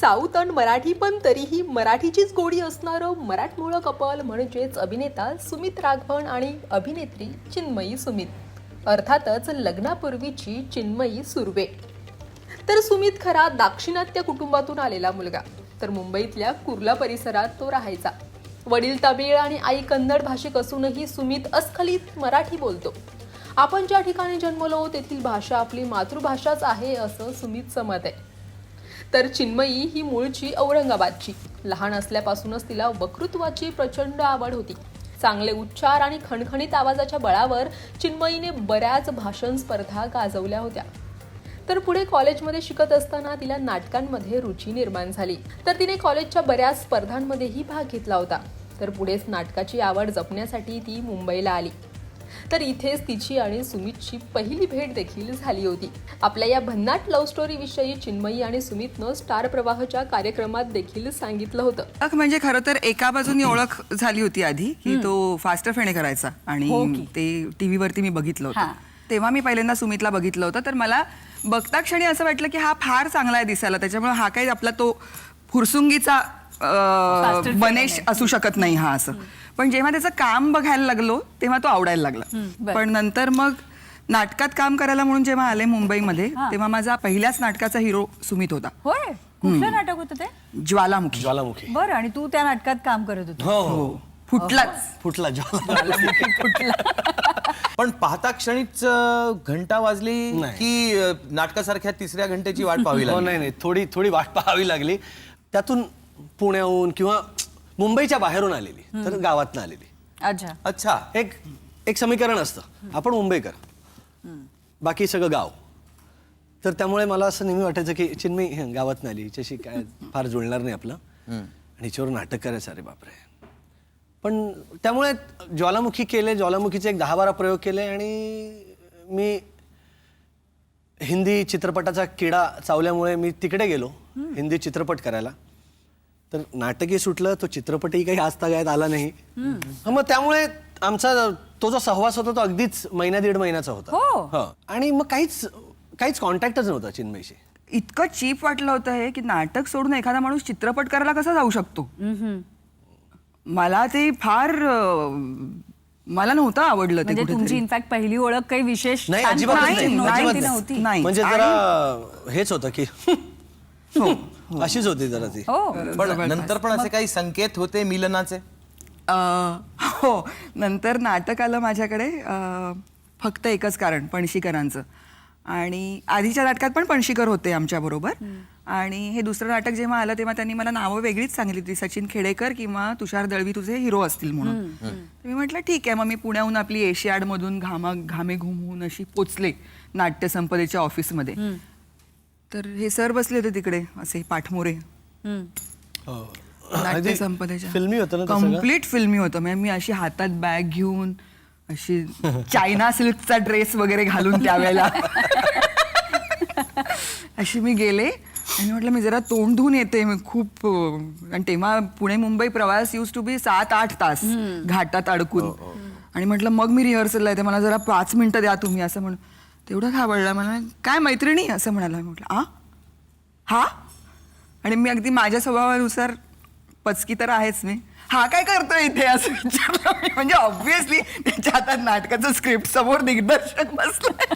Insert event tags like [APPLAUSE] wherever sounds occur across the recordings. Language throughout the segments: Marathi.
साऊथ आणि मराठी पण तरीही मराठीचीच गोडी असणारं मराठमोळं कपल म्हणजेच अभिनेता सुमित राघवन आणि अभिनेत्री चिन्मयी सुमित. अर्थातच लग्नापूर्वीची चिन्मयी सुर्वे. तर सुमित खरा दाक्षिणात्य कुटुंबातून आलेला मुलगा. तर मुंबईतल्या कुर्ला परिसरात तो राहायचा. वडील तमिळ आणि आई कन्नड भाषिक असूनही सुमित अस्खलित मराठी बोलतो. आपण ज्या ठिकाणी जन्मलो तेथील भाषा आपली मातृभाषाच आहे असं सुमितचं मत आहे. तर चिन्मयी ही मूळची औरंगाबादची. लहान असल्यापासूनच तिला वक्तृत्वाची प्रचंड आवड होती. चांगले उच्चार आणि खणखणीत आवाजाच्या बळावर चिन्मयीने बऱ्याच भाषण स्पर्धा गाजवल्या होत्या. तर पुढे कॉलेजमध्ये शिकत असताना तिला नाटकांमध्ये रुची निर्माण झाली. तर तिने कॉलेजच्या बऱ्याच स्पर्धांमध्येही भाग घेतला होता. तर पुढेच नाटकाची आवड जपण्यासाठी ती मुंबईला आली. तर इथेच तिची आणि सुमितची पहिली भेट देखील झाली होती आपल्या या भन्नाट लव्ह स्टोरी विषयी चिन्मयी आणि सुमितनं स्टार प्रवाहच्या कार्यक्रमात देखील सांगितलं होतं म्हणजे खरं तर एका बाजूनी ओळख झाली होती आधी की तो फास्टर फेणे करायचा हो आणि की? ते टीव्ही वरती मी बघितलं हा. होतं तेव्हा मी पहिल्यांदा सुमितला बघितलं होतं तर मला बघता क्षणी असं वाटलं की हा फार चांगला आहे दिसायला त्याच्यामुळे हा काही आपला तो फुरसुंगीचा फेणे बनेश. असू शकत नाही हा असं पण जेव्हा त्याचं काम बघायला लागलो तेव्हा तो आवडायला लागला. पण नंतर मग नाटकात काम करायला म्हणून जेव्हा आले मुंबईमध्ये हा. तेव्हा माझा पहिल्याच नाटकाचा हिरो सुमित होता. होय? कुठलं नाटक होतं ते? ज्वालामुखी. ज्वालामुखी. बरं आणि तू त्या नाटकात काम करत होतो. हो. हो. हो. फुटलाच फुटला. ज्वाला [LAUGHS] पण पाहता क्षणीच घंटा वाजली. की नाटकासारख्या तिसऱ्या घंटेची वाट [LAUGHS] पाहावी हो लागली? नाही नाही. थोडी थोडी वाट पाहावी लागली. त्यातून पुण्याहून किंवा मुंबईच्या बाहेरून आलेली तर गावातनं आलेली. अच्छा. अच्छा एक एक समीकरण असतं. आपण मुंबईकर बाकी सगळं गाव. तर त्यामुळे मला असं नेहमी वाटायचं की चिन्मी गावातनं आली हिच्याशी काय फार जुळणार नाही आपलं. आणि हिच्यावर नाटक करायचं अरे बापरे. पण त्यामुळे ज्वालामुखी केले ज्वालामुखीचे एक दहा बारा प्रयोग केले आणि मी हिंदी चित्रपटाचा किडा चावल्यामुळे मी तिकडे गेलो हिंदी चित्रपट करायला. तर नाटकही सुटलं तो चित्रपटही काही आजतागायत आला नाही हं, मग त्यामुळे आमचा तो जो सहवास होता तो अगदीच महिना दीड महिन्याचा होता हो. हं. आणि मग काहीच काहीच कॉन्टॅक्टच नव्हता चिन्मयशी इतकं चीप वाटलं होतं हे की नाटक सोडून एखादा माणूस चित्रपट करायला कसा जाऊ शकतो मला ते फार अं, मला नव्हतं आवडलं ते म्हणजे तुमची कुठेतरी. इनफॅक्ट पहिली ओळख काही विशेष नाही, छान अजिबातच पद्धतीने नाही, नव्हती, अजिबात ती नाही. नव्हती नाही. म्हणजे आणि- जरा हेच होतं की हो. [LAUGHS] अशीच होती जरा ती. हो. पण नंतर पण असे काही संकेत होते मिलनाचे? अं, हो. नंतर नाटक आलं माझ्याकडे. अं, फक्त एकच कारण पणशीकरांचं. आणि आधीच्या नाटकात पण पणशीकर होते आमच्याबरोबर आणि हे दुसरं नाटक जेव्हा आलं तेव्हा त्यांनी मला नावं वेगळीच सांगितली होती. सचिन खेडेकर किंवा तुषार दळवी तुझे हिरो असतील म्हणून. तर मी म्हटलं ठीक आहे. मग मी पुण्याहून आपली एशियाडमधून घामा घामे घुमून अशी पोचले नाट्य संपदेच्या ऑफिसमध्ये तर हे सर बसले होते तिकडे असे पाठमोरे. हम्म. हो. नाट्य अगदी संपदेच्या फिल्मी होतं ना ते सगळं? कंप्लीट फिल्मी होतं. म्हणजे मी अशी हातात बॅग घेऊन अशी चायना सिल्कचा ड्रेस वगैरे घालून त्यावेळेला. [LAUGHS] अशी मी गेले. आणि म्हटलं मी जरा तोंड धुवून येते. मी खूप आणि तेव्हा पुणे मुंबई प्रवास यूज टू बी सात आठ तास घाटात अडकून. आणि म्हटलं मग मी रिहर्सलला येते. मला जरा पाच मिनिटं द्या तुम्ही असं म्हणून. तेवढं घाबरला. मला काय मैत्रिणी? असं म्हणाला म्हटलं आ? हा? आणि मी अगदी माझ्या स्वभावानुसार पचकी तर आहेच मी. हा काय करतोय इथे? असं विचारलं मी. म्हणजे ऑब्व्हियसली त्याच्या हातात नाटकाचं स्क्रिप्ट समोर दिग्दर्शक बसलाय.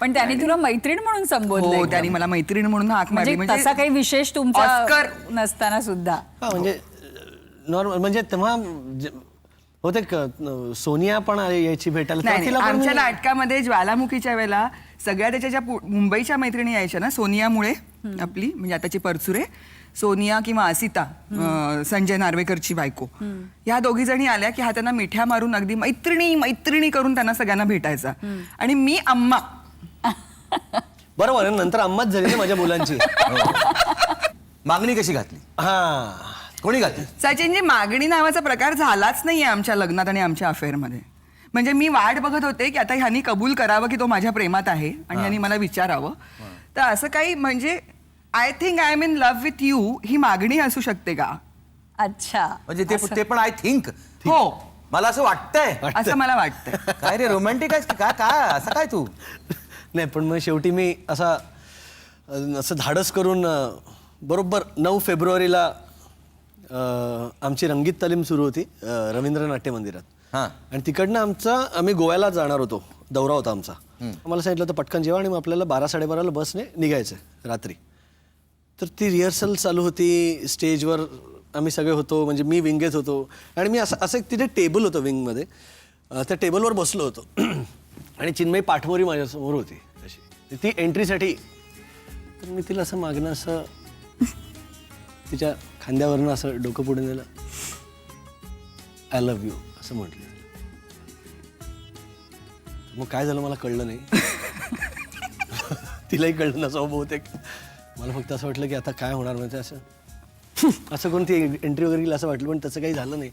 पण त्याने तुला मैत्रीण म्हणून संबोधलं हो एकदम. त्यांनी मला मैत्रीण म्हणून हाक मारली. म्हणजे तसा काही विशेष तुमचा ऑस्कर नसताना सुद्धा. हा म्हणजे नॉर्मल म्हणजे तेव्हा जे- होते क- सोनिया पण यायची भेटायला नाही तेव्हा नाही, तिला पण आमच्या मी- नाटकामध्ये ज्वालामुखीच्या वेळेला सगळ्या त्याच्या ज्या पु- मुंबईच्या मैत्रिणी यायच्या ना सोनियामुळे आपली म्हणजे आताची परचुरे सोनिया किंवा असिता अं, संजय नार्वेकरची बायको. ह्या दोघी जणी आल्या की हा त्यांना मिठ्या मारून अगदी मैत्रिणी मैत्रिणी करून त्यांना सगळ्यांना भेटायचा. आणि मी अम्मा. बरोबर आहे नंतर अम्माच झाली ना माझ्या मुलांची. [LAUGHS] मागणी कशी घातली? हा. कोणी घातली? सचिनजी मागणी नावाचा प्रकार झालाच नाहीये आमच्या लग्नात आणि आमच्या अफेअरमध्ये. म्हणजे मी वाट बघत होते की आता ह्यांनी कबूल करावं की तो माझ्या प्रेमात आहे आणि ह्यांनी मला विचारावं. तर असं काही म्हणजे I think I am in love with you ही मागणी असू शकते का? अच्छा. म्हणजे ते ते पण आय थिंक हो. मला असं वाटतंय. असं मला वाटतं काय रे रोमॅन्टिक आहेस की काय? काय? असं काय तू? नाही पण मग शेवटी मी असा असं धाडस करून अं, बरोबर नऊ फेब्रुवारीला आमची रंगीत तालीम सुरू होती अं, रवींद्र नाट्य मंदिरात. हां. आणि तिकडनं आमचा आम्ही गोव्याला जाणार होतो दौरा होता आमचा. आम्हाला सांगितलं होतं पटकन जेवा आणि मग आपल्याला बारा साडेबाराला बसने निघायचं आहे रात्री. तर ती रिहर्सल चालू होती स्टेजवर आम्ही सगळे होतो म्हणजे मी विंगेत होतो. आणि मी असं असं एक तिथे टेबल होतं विंगमध्ये. अं, त्या टेबलवर बसलो होतो. [CLEARS THROAT] आणि चिन्मयी पाठमोरी माझ्यासमोर होती अशी. ती एंट्रीसाठी तर मी तिला असं मागणं असं तिच्या खांद्यावरनं असं डोकं पुढे नेलं. आय लव्ह यू असं म्हटलं. मग काय झालं मला कळलं नाही. [LAUGHS] तिलाही कळलं नसावं बहुतेक. मला फक्त असं वाटलं की आता काय होणार म्हणजे असं. [LAUGHS] असं कोण ती एंट्री वगैरे केली असं वाटलं पण तसं काही झालं नाही.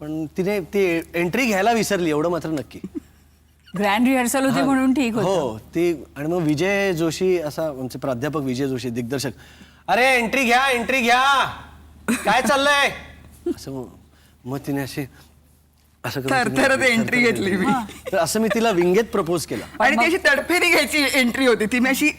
पण तिने ती एंट्री घ्यायला विसरली एवढं मात्र नक्की. ग्रँड रिहर्सल होती म्हणून ठीक हो ती आणि मग विजय जोशी असा आमचे प्राध्यापक विजय जोशी दिग्दर्शक. अरे एंट्री घ्या एंट्री घ्या. काय चाललंय? असं मग- मग तिने अशी असं थरथरत एंट्री घेतली मी. तर असं मी तिला विंगेत प्रपोज केला. आणि ती अशी तडफेरी घ्यायची एंट्री होती. ती मी अशी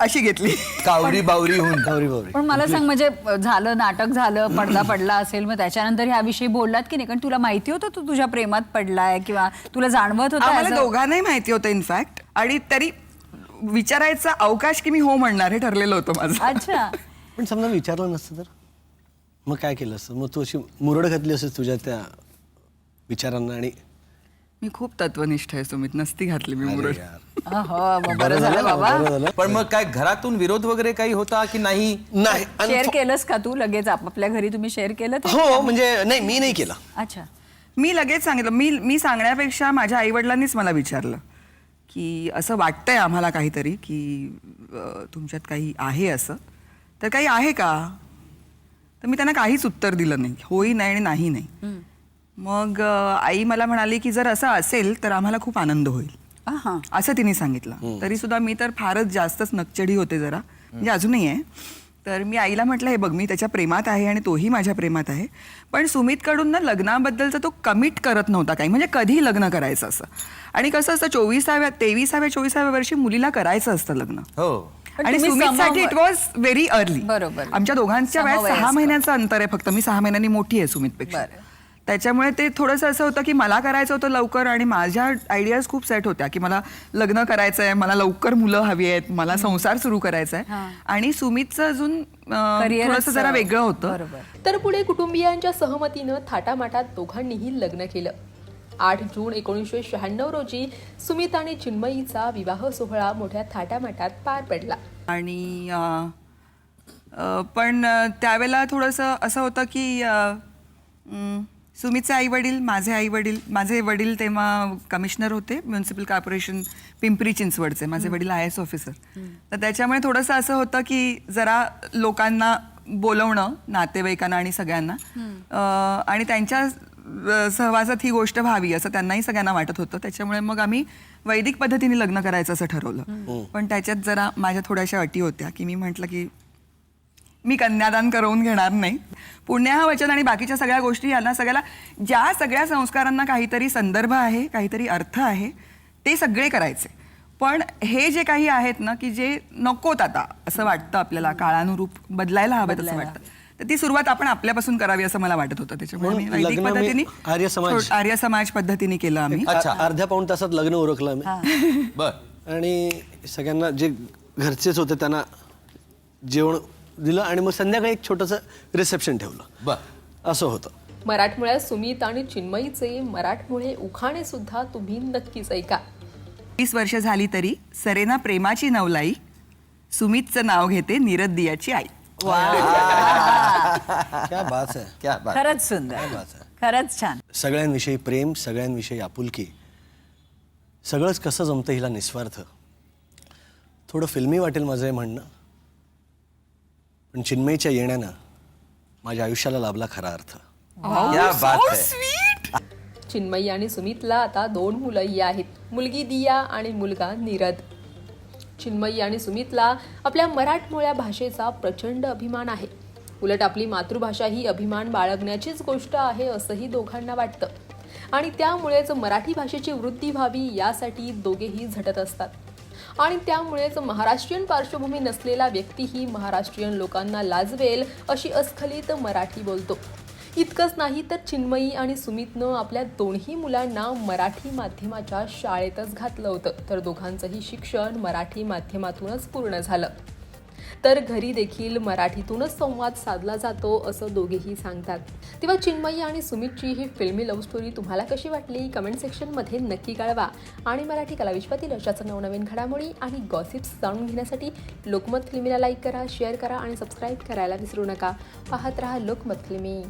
अशी घेतली. कावरी बावरी होऊन गौरी गौरी पण मला सांग म्हणजे झालं नाटक झालं पडदा पडला असेल मग त्याच्यानंतर ह्याविषयी बोललात की नाही? कारण तुला माहिती होतं तू तुझ्या प्रेमात पडलाय किंवा तुला जाणवत होतं आम्हाला as a- दोघांनाही माहिती होतं इनफॅक्ट आणि तरी विचारायचा अवकाश की मी हो म्हणणार हे ठरलेलं होतं माझं. अच्छा. पण समजा विचारलं नसतं तर? मग काय केलं असतं? मग तू अशी मुरड घातली असेल तुझ्या त्या विचारांना आणि मी खूप तत्वनिष्ठ आहे सुमित. नसती घातली मी मुरड. अहो, मग बरं झालं बाबा. बरं झालं पण मग काय घरातून विरोध वगैरे काही होता की नाही? नाही आणि शेअर केलंस का तू लगेच? आपापल्या घरी तुम्ही शेअर केलं ते? हो म्हणजे नाही मी नाही केलं. अच्छा. मी लगेच सांगितलं. मी मी सांगण्यापेक्षा माझ्या आईवडिलांनीच मला विचारलं. की असं वाटतंय आम्हाला काहीतरी की तुमच्यात काही आहे असं. तर काही आहे का? तर मी त्यांना काहीच उत्तर दिलं नाही. होई नाही आणि नाही नाही. मग आई मला म्हणाली की जर असं असेल तर आम्हाला खूप आनंद होईल. हा असं तिने सांगितलं. तरी सुद्धा मी तर फारच जास्तच नकचडी होते जरा. म्हणजे अजूनही आहे. तर मी आईला म्हटलं हे बघ मी त्याच्या प्रेमात आहे आणि तोही माझ्या प्रेमात आहे. पण सुमितकडून ना लग्नाबद्दलचा तो कमिट करत नव्हता काही. म्हणजे कधी लग्न करायचं असं. आणि कसं असतं चोवीसाव्या तेविसाव्या चोवीसाव्या वर्षी मुलीला करायचं असतं लग्न. हो. आणि सुमितसाठी इट वॉज व्हेरी अर्ली बरोबर. आमच्या दोघांच्या वयात सहा. महिन्याचं अंतर आहे फक्त. मी सहा महिन्यांनी मोठी आहे सुमितपेक्षा. त्याच्यामुळे ते थोडंसं असं होतं की मला करायचं होतं लवकर आणि माझ्या आयडियाज खूप सेट होत्या की मला लग्न करायचं आहे मला लवकर मुलं हवी आहेत मला संसार सुरू करायचा आहे. आणि सुमितचं अजून थोडंसं जरा वेगळं होतं. तर पुढे कुटुंबियांच्या सहमतीनं थाटामाटात दोघांनीही लग्न केलं. आठ जून एकोणीसशे शहाण्णव रोजी सुमित आणि चिन्मयीचा विवाह सोहळा मोठ्या थाटामाटात पार पडला. आणि पण त्यावेळेला थोडंसं असं होतं की सुमितचे आई वडील माझे आई वडील माझे वडील तेव्हा कमिशनर होते म्युन्सिपल कॉर्पोरेशन पिंपरी चिंचवडचे. माझे वडील आय एस ऑफिसर तर त्याच्यामुळे थोडंसं असं होतं की जरा लोकांना बोलवणं नातेवाईकांना आणि सगळ्यांना आणि त्यांच्या अं, सहवासात ही गोष्ट व्हावी असं त्यांनाही सगळ्यांना वाटत होतं. त्याच्यामुळे मग आम्ही वैदिक पद्धतीने लग्न करायचं असं ठरवलं. पण त्याच्यात जरा माझ्या थोड्याशा अटी होत्या की मी म्हटलं की मी कन्यादान करवून घेणार नाही. पुण्य हा वचन आणि बाकीच्या सगळ्या गोष्टी यांना सगळ्याला ज्या सगळ्या संस्कारांना काहीतरी संदर्भ आहे काहीतरी अर्थ आहे ते सगळे करायचे. पण हे जे काही आहेत ना की जे नकोत आता असं वाटतं आपल्याला काळानुरूप बदलायला हवेत असं वाटतं. तर ती सुरुवात आपण आपल्यापासून करावी असं मला वाटत होतं. त्याच्यामुळे मी वैदिक पद्धतीने आर्य समाज- आर्य समाज पद्धतीने केलं आम्ही. अच्छा. अर्ध्या पाऊण तासात लग्न उरकलं आम्ही. बर. आणि सगळ्यांना जे घरचेच होते त्यांना जेवण दिलं आणि मग संध्याकाळी एक छोटंसं रिसेप्शन ठेवलं. बर. असं होतं. मराठमोळ्या सुमित आणि चिन्मयीचे मराठमोळे उखाणे सुद्धा तुम्ही नक्कीच ऐका. वीस वर्ष झाली तरी सरेना प्रेमाची नवलाई सुमितचं नाव घेते निरद्दियाची आई. [LAUGHS] क्या बात आहे क्या बात. खरंच सुंदर. बात आहे खरंच छान. सगळ्यांविषयी प्रेम सगळ्यांविषयी आपुलकी. सगळंच कसं जमतं हिला निस्वार्थ. थोडं फिल्मी वाटेल माझं हे म्हणणं. पण चिन्मयीच्या येण्यानं माझ्या आयुष्याला लाभला खरा अर्थ. बात है चिन्मयी आणि सुमितला आता दोन मुलंही आहेत. मुलगी दिया आणि मुलगा नीरद. चिन्मयी आणि सुमितला आपल्या मराठमोळ्या भाषेचा प्रचंड अभिमान आहे. उलट आपली मातृभाषा ही अभिमान बाळगण्याचीच गोष्ट आहे असंही दोघांना वाटतं. आणि त्यामुळेच मराठी भाषेची वृद्धी व्हावी यासाठी दोघेही झटत असतात. आणि त्यामुळेच महाराष्ट्रीयन पार्श्वभूमी नसलेला व्यक्तीही महाराष्ट्रीयन लोकांना लाजवेल अशी अस्खलित मराठी बोलतो. इतकंच नाही तर चिन्मयी आणि सुमितनं आपल्या दोन्ही मुलांना मराठी माध्यमाच्या शाळेतच घातलं होतं. तर दोघांचंही शिक्षण मराठी माध्यमातूनच पूर्ण झालं. तर घरी देखील मराठीतूनच संवाद साधला जातो असं दोघेही सांगतात. तेव्हा चिन्मयी आणि सुमितची ही फिल्मी लव्ह स्टोरी तुम्हाला कशी वाटली? कमेंट सेक्शनमध्ये नक्की कळवा. आणि मराठी कलाविश्वातील अशाचं नवनवीन घडामोडी आणि गॉसिप्स जाणून घेण्यासाठी लोकमत फिल्मीला लाईक करा शेअर करा आणि सबस्क्राईब करायला विसरू नका. पाहत रहा लोकमत फिल्मी.